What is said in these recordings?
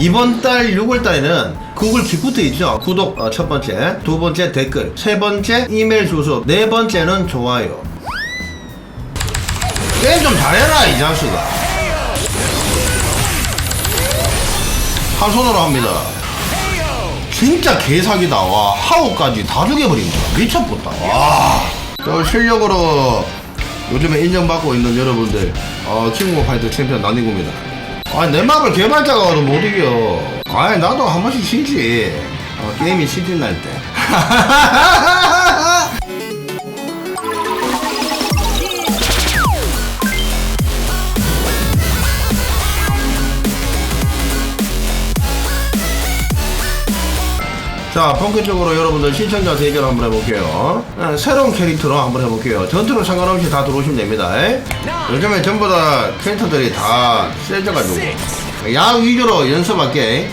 이번 달 6월 달에는 구글 기프트 있죠. 구독 어, 첫 번째 두 번째 댓글 세 번째 이메일 주소 네 번째는 좋아요. 게임 좀 잘해라 이 자식아. 한 손으로 합니다. 진짜 개사기다 와. 하우까지 다 죽여버립니다 미쳤겠다. 와 저 실력으로 요즘에 인정받고 있는 여러분들 어 킹오브 파이터 챔피언 난이구입니다 아니 내 맵을 개발자가 와도 못 이겨. 아니 나도 한 번씩 쉬지. 어, 게임이 시즌 날때 자, 본격적으로 여러분들 시청자 대결 한번 해볼게요. 아, 새로운 캐릭터로 한번 해볼게요. 전투로 상관없이 다 들어오시면 됩니다. 에? 요즘에 전부 다 캐릭터들이 다 세져가지고. 야 위주로 연습할게.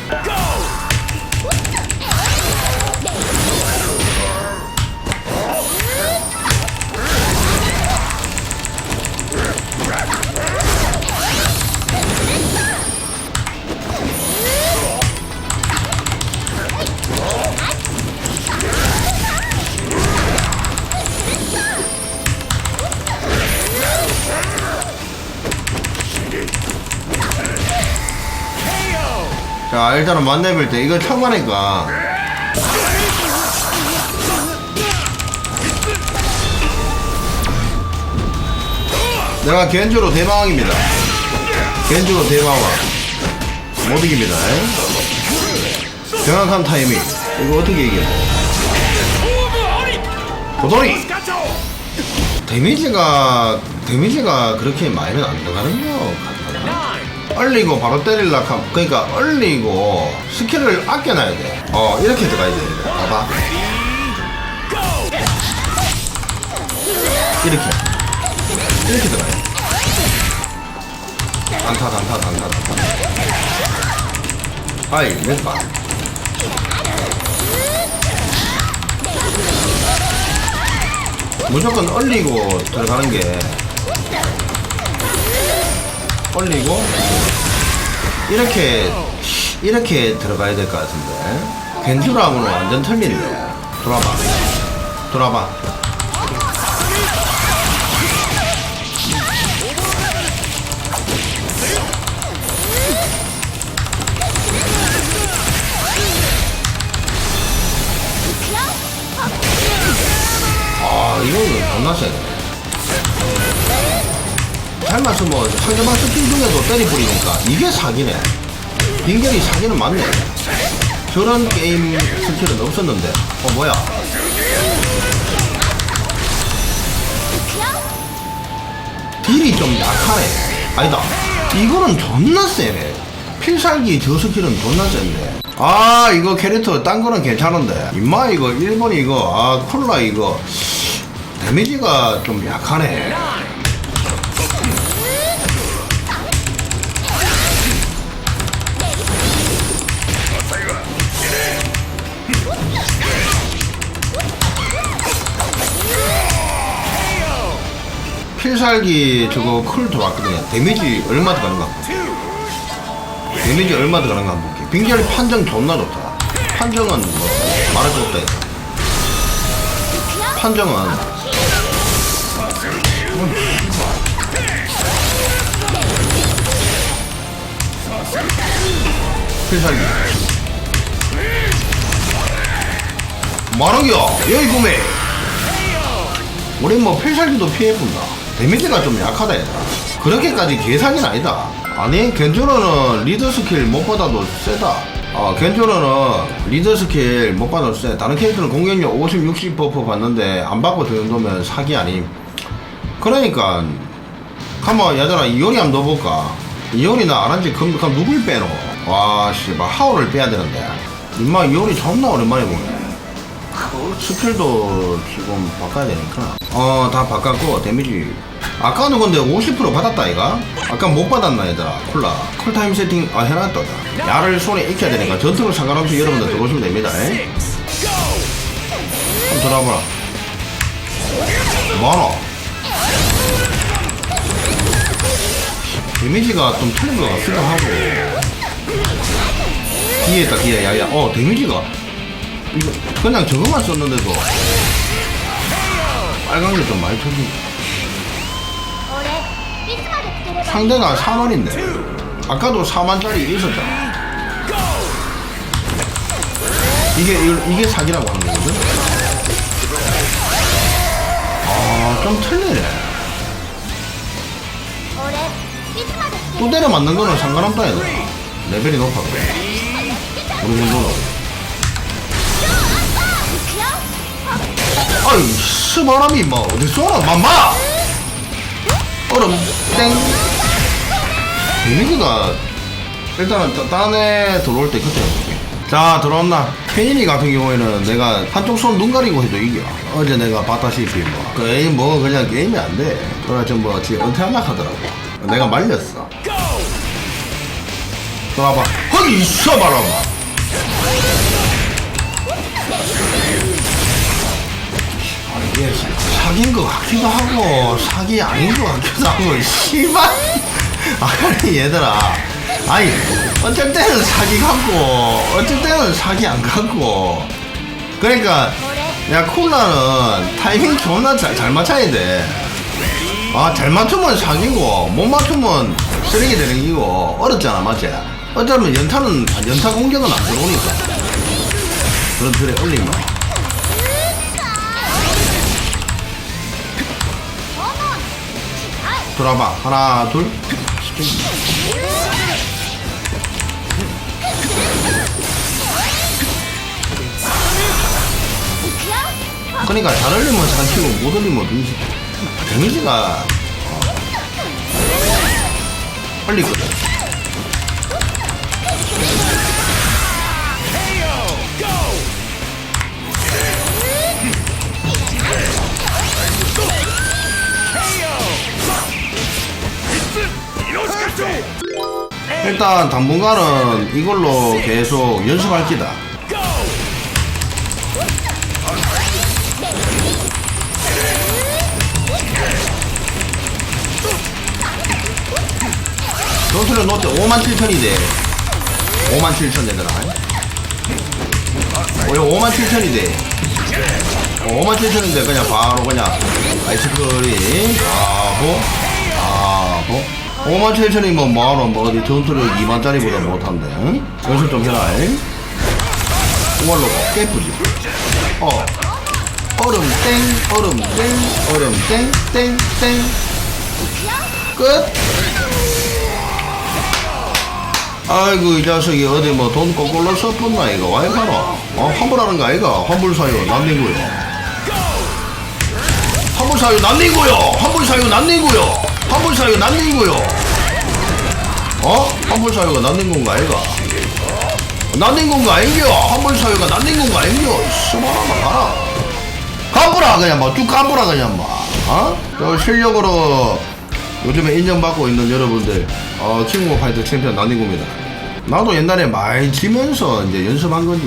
자, 일단은 만나볼 때 이거 하니까. 내가 겐주로 대마왕입니다. 겐주로 대마왕. 못 이깁니다. 에? 정확한 타이밍. 이거 어떻게 이겨? 도돌이! 데미지가, 데미지가 그렇게 많이는 안 들어가는요. 얼리고 바로 때릴라 함 그러니까 얼리고 스킬을 아껴놔야 돼. 어 이렇게 들어가야 돼. 봐봐. 이렇게 이렇게 들어가야 돼. 단타 단타 단타 단타. 아이 몇 번. 무조건 얼리고 들어가는 게 올리고 이렇게 이렇게 들어가야 될 것 같은데. 겐주랑으로 완전 틀린데. 돌아봐. 돌아봐. 아 이거는 겁나 세네 잘 맞으면 상대방 스킬 중에도 때려버리니까 이게 사기네. 빙결이 사기는 맞네. 저런 게임 스킬은 없었는데. 어 뭐야? 딜이 좀 약하네. 아니다. 이거는 존나 세네. 필살기 저 스킬은 존나 센데 아 이거 캐릭터 딴 거는 괜찮은데. 임마 이거 일본 이거 아 콜라 이거. 데미지가 좀 약하네 필살기 저거 쿨 들어왔거든요. 데미지 얼마 들어가는 거 한번 볼게. 데미지 얼마 들어가는 거 한번 볼게. 빙결 판정 존나 좋다. 판정은 뭐 말할 거 없다. 이거. 판정은 필살기 만원기야 여기 구매 우리 뭐 필살기도 피해본다 데미지가 좀 약하다 얘들아. 그렇게까지 계산이 아니다. 아니 겐조로는 리더 스킬 못 받아도 세다. 어 겐조로는 리더 스킬 못 받아도 세. 다른 캐릭터는 공격력 50, 60% 받는데 안 받고 저 정도면 사기 아님. 그러니까 한번 얘들아 이효리 한번 넣어볼까? 이효리 나 안한지 그럼, 누굴 빼노? 와씨 막 하울을 빼야 되는데. 임마 이효리 존나 오랜만에 보네 스킬도 지금 바꿔야 되니까. 어 다 바꿨고 데미지. 아까는 근데 50% 받았다 이가 아까 못 받았나 얘들아? 콜라. 쿨타임 세팅 아 해놨다 야를 손에 익혀야 되니까 전투로 상관없이 여러분들 들어오시면 됩니다 에? 한번 들어와봐라. 많아 데미지가 좀 틀린 것 같기도 하고. 뒤에 있다 뒤에. 야야 어 데미지가 이거 그냥 저거만 썼는데도 빨간 게 좀 많이 터지. 상대가 4만인데 아까도 4만짜리 있었잖아. 이게 이게 사기라고 하는 거거든. 아좀 틀리네. 또 때려 맞는 거는 상관없다 해도 레벨이 높아 그래 우리 정도는 아이 스바람이 뭐 어디 쏘나 맘마 얼음 땡. 데미지가 일단은 따- 딴에 들어올 때 그때 해볼게. 자 들어왔나? 케인이 같은 경우에는 내가 한쪽 손 눈 가리고 해도 이겨. 어제 내가 봤다시피 뭐. 게임 뭐 그냥 게임이 안돼. 그래 좀뭐 지금 은퇴하나 하더라고. 내가 말렸어. 들어와봐. 허기 있어 바람아 이게 사기인 것 같기도 하고 사기 아닌 것 같기도 하고 씨발. 아니 얘들아. 아니 어쩔 때는 사기 같고 어쩔 때는 사기 안 같고. 그러니까 俺야 콜라는 타이밍 존나 잘, 잘 맞춰야 돼 아 잘 맞추면 사기고 못 맞추면 쓰레기 되는 기고. 어렵잖아 맞지? 어쩌면 연타는 연타 공격은 안 들어오니까. 그런 틀에 올리면 돌아봐 하나 둘. 그러니까 잘 올리면 사키고 못 올리면 빈시 데미지가 어, 빨리 거든 일단 당분간은 이걸로 계속 연습할 기다. 전투를 놓때 5만 7천이 돼 5만 7천 얘들아. 어, 이거 5만 7천이 돼 어, 5만 7천인데 그냥 바로 그냥 아이스크림. 바보 바보 5만 7천이면 뭐하러 뭐 어디 전투력 2만짜리보다 못한데 응? 연습 좀 해라 잉? 이걸로 깨쁘지? 어. 얼음 땡 얼음 땡 얼음 땡땡땡. 끝? 아이고 이 자식이 어디 뭐 돈 거꾸로 썼었나 이거? 와이 가라 어 환불하는 거 아이가? 환불 사유 난리고요. 환불 사유 난리고요. 환불 사유 난리고요 환불 사유 난리고요. 어? 환불 사유가 난린 건가 아이가? 난린 건가 아니겨? 환불 사유가 난린 건가 아니겨? 수바라마 가라. 환불하 그냥 뭐쭉 환불하 그냥 뭐어저 실력으로 요즘에 인정받고 있는 여러분들. 어 킹오브 파이터 챔피언 난닝구입니다 나도 옛날에 많이 지면서 이제 연습한 거지.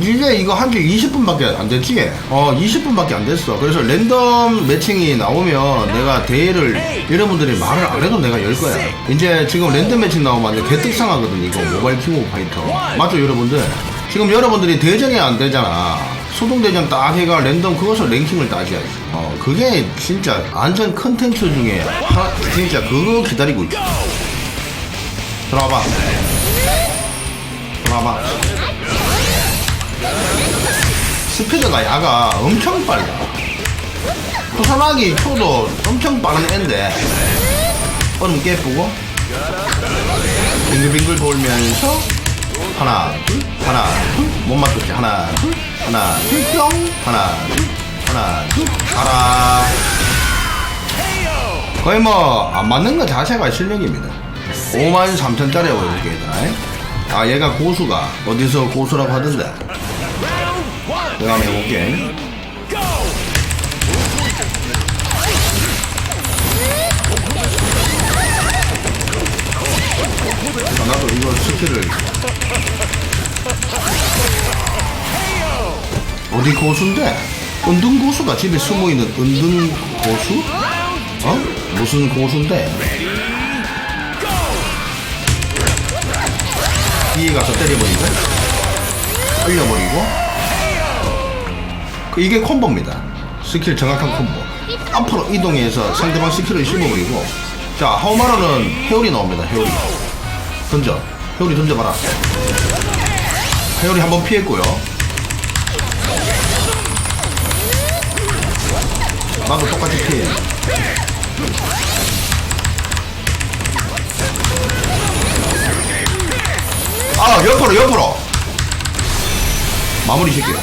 이제 이거 한지 20분밖에 안 됐지? 어 20분밖에 안 됐어. 그래서 랜덤 매칭이 나오면 내가 대회를 여러분들이 말을 안 해도 내가 열 거야. 이제 지금 랜덤 매칭 나오면 완전 개떡상하거든. 이거 모바일 킹오브 파이터. 맞죠 여러분들? 지금 여러분들이 대전이 안 되잖아. 소동대전 딱 해가 랜덤 그것을 랭킹을 따져야지. 어 그게 진짜 안전 컨텐츠 중에 하나. 진짜 그거 기다리고 있어. 들어와봐 들어와봐 스피드가 야가 엄청 빨라. 부산하기 표도 엄청 빠른 앤데 얼음 깨쁘고 빙글빙글 돌면서 하나 둘 하나 둘못 맞췄지. 하나 둘 하나 둘뿅! 하나 둘 하나 둘 가라. 거의 뭐 안 맞는 거 자체가 실력입니다. 5만 3천짜리 보여줄게 얘들 아아 얘가 고수가 어디서 고수라고 하던데 내가 한번 해볼게 아, 나도 이거 스킬을 어디 고수인데? 은둔 고수가 집에 숨어있는 은둔 고수? 어? 무슨 고수인데? 뒤에 가서 때려버리고 올려버리고. 그 이게 콤보입니다. 스킬 정확한 콤보. 앞으로 이동해서 상대방 스킬을 씹어버리고. 자 하우마로는 회오리 나옵니다 회오리. 던져. 회오리 던져봐라. 회오리 한번 피했고요. 나도 똑같이 피해 아 옆으로 옆으로. 마무리 시킬게요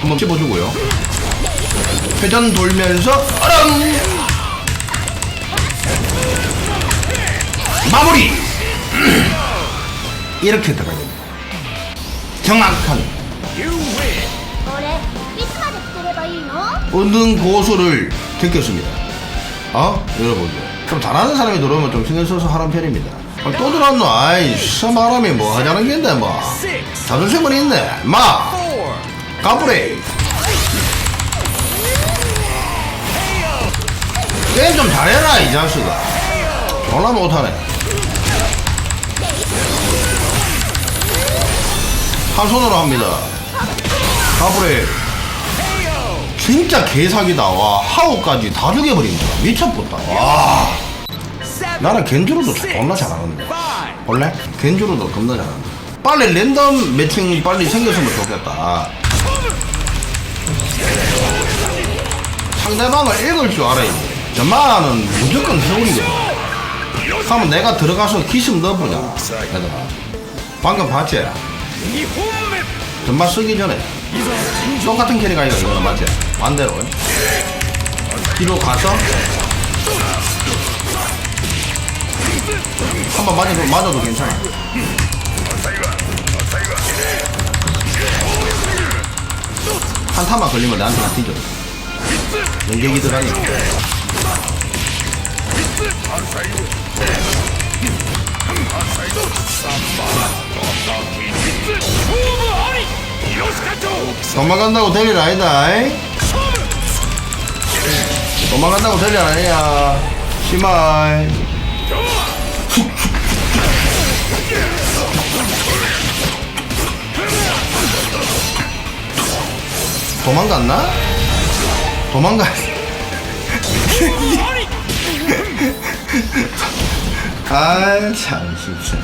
한번 집어주고요. 회전 돌면서 아랑 마무리! 이렇게 들어가야 됩니다. 정확한 얻는 고수를 듣겠습니다. 어? 여러분들. 좀 잘하는 사람이 들어오면 좀 신경 써서 하는 편입니다. 아, 또 들어왔노? 아이 사람이 뭐 하자는 겐데 뭐. 자존심은 있네. 마! 까불해 게임 좀 잘해라 이 자식아. 졸라 못하네. 한 손으로 합니다. 까불해 진짜 개사기다. 와 하우까지 다 죽여버립니다. 미쳤겠다. 와 나는 겐주로도 존나 잘하는데. 원래? 겐주로도 겁나 잘하는데. 빨리 랜덤 매칭 빨리 생겼으면 좋겠다. 상대방을 읽을 줄 알아야 돼. 전마는 무조건 세울이거든 그러면 내가 들어가서 기습 넣어보자 얘들아. 방금 봤지? 전마 쓰기 전에. 똑같은 캐릭 아이가 이거는 맞지? 반대로. 뒤로 가서 한 번 맞아도 맞아도 괜찮아. 한 타만 걸리면 나한테 다 뒤져. 연격이 들어가니까 도망간다고 될일 아니다. 이? 도망간다고 될일 아니야. 심할 도망갔나? 도망가 아 참 진짜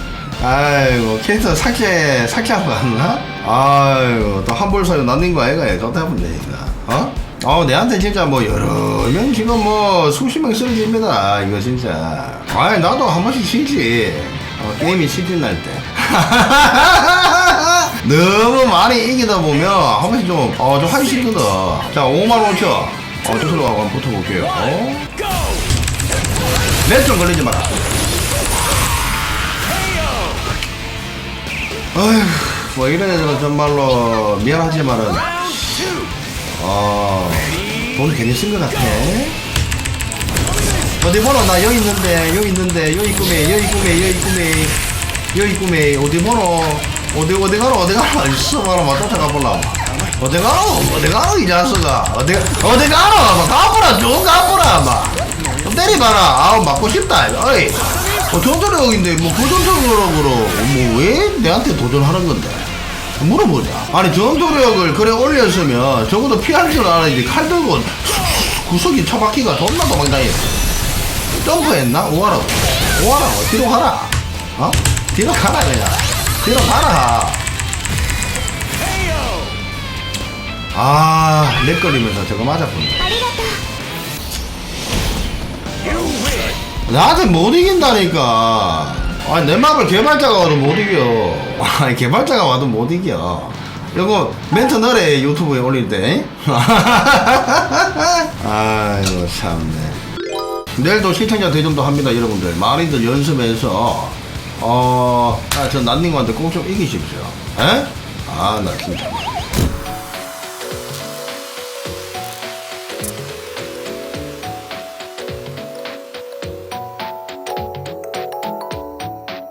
아이고 캐릭터 삭제 삭제한 거 같나? 아이고 또 한볼 사유 난는 거 아이가 좋다 하면 되니까 어? 어 내한테 진짜 뭐 여러 명 지금 뭐 수십 명 쓰러집니다 이거 진짜 아이 나도 한 번씩 쉬지 어, 게임이 시즌 날 때 너무 많이 이기다 보면 한 번씩 좀, 어, 좀 하기 싫거든. 자, 5만 5천. 어, 저기로 한번 붙어볼게요. 어? 몇점 걸리지 마라. 어휴, 뭐 이런 애들은 정말로 미안하지만은, 어, 돈 괜히 쓴 것 같아. 어디 보러 나 여기 있는데, 여기 있는데, 여기 꿈에, 여기 꿈에, 여기 꿈에, 여기 꿈에, 어디 보러, 어디, 어디 가노, 어디 가노, 있어, 말아, 마, 쫓아가 볼라. 어디 가노, 어디 가노, 이 자식아. 어디, 어디 가노, 막 가보라, 쭉 가보라, 막. 좀 때리봐라. 아우, 맞고 싶다. 어이. 어, 뭐, 부전투력으로, 뭐, 왜 내한테 도전하는 건데? 물어보자. 아니, 전투력을 그래 올렸으면, 적어도 피할 줄 알아야지. 칼 들고, 구석이 처박기가 존나 도망다니. 점프했나? 오하라. 오하라 뒤로 가라. 어? 뒤로 가라 그냥. 뒤로 가라. 아 렉거리면서 저거 맞았군요 나한테 못 이긴다니까. 아니 내 맘을 개발자가 와도 못 이겨. 아니 개발자가 와도 못 이겨. 이거 멘트 너래 유튜브에 올릴 때. 아이고 참네. 내일도 시청자 대전도 합니다, 여러분들. 많이들 연습해서, 어, 아, 저 난닝한테 꼭 좀 이기십시오. 에? 아, 나 진짜.